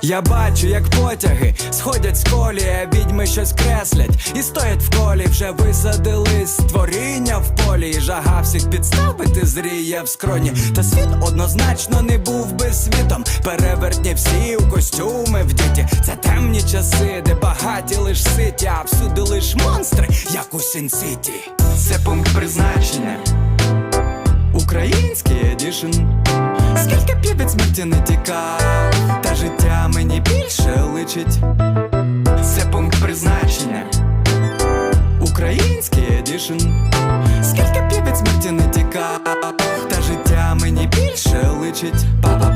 Я бачу, як потяги сходять з колії, а відьми щось креслять і стоять в колі, вже висадили створіння в полі, і жага всіх підставити зріє в скроні. Та світ однозначно не був би світом. Перевертні всі у костюми в діті. Це темні часи, де багаті лиш ситі, а всюди лиш монстри, як у Сін-Сіті. Це пункт призначення. Український едішн Скільки від смерті не життя мені більше личить. Це пункт призначення. Український едішн Скільки б я смерті не тікав, та життя мені більше личить. Па-па-пау,